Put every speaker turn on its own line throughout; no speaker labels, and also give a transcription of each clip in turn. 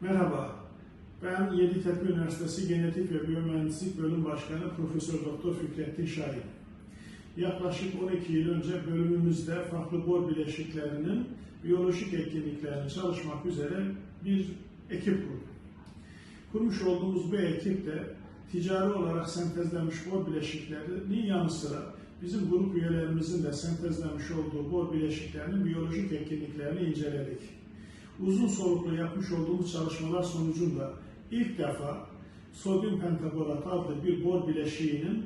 Merhaba, ben Yeditepe Üniversitesi Genetik ve Biyomühendislik Bölüm Başkanı Profesör Doktor Fikrettin Şahin. Yaklaşık 12 yıl önce bölümümüzde farklı bor bileşiklerinin biyolojik etkinliklerini çalışmak üzere bir ekip kurduk. Kurmuş olduğumuz bu ekip de ticari olarak sentezlenmiş bor bileşiklerinin yanı sıra bizim grup üyelerimizin de sentezlenmiş olduğu bor bileşiklerinin biyolojik etkinliklerini inceledik. Uzun soluklu yapmış olduğumuz çalışmalar sonucunda ilk defa sodyum pentaborat adlı bir bor bileşiğinin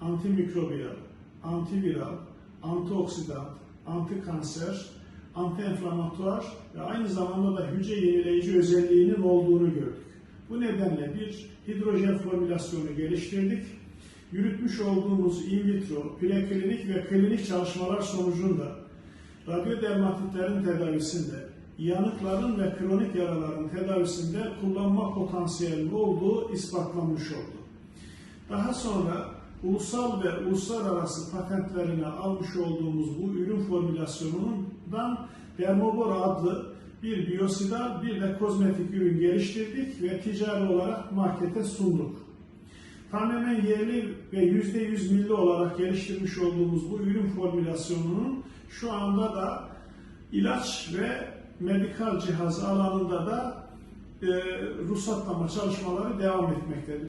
antimikrobiyal, antiviral, antioksidan, antikanser, antienflamatuar ve aynı zamanda da hücre yenileyici özelliğinin olduğunu gördük. Bu nedenle bir hidrojen formülasyonu geliştirdik. Yürütmüş olduğumuz in vitro, preklinik ve klinik çalışmalar sonucunda radyodermatitlerin tedavisinde, yanıkların ve kronik yaraların tedavisinde kullanma potansiyeli olduğu ispatlanmış oldu. Daha sonra ulusal ve uluslararası patentlerini almış olduğumuz bu ürün formülasyonundan Dermobor adlı bir biyosidal bir de kozmetik ürün geliştirdik ve ticari olarak markete sunduk. Tamamen yerli ve %100 milli olarak geliştirmiş olduğumuz bu ürün formülasyonunun şu anda da ilaç ve medikal cihaz alanında da e, ruhsatlama çalışmaları devam etmektedir.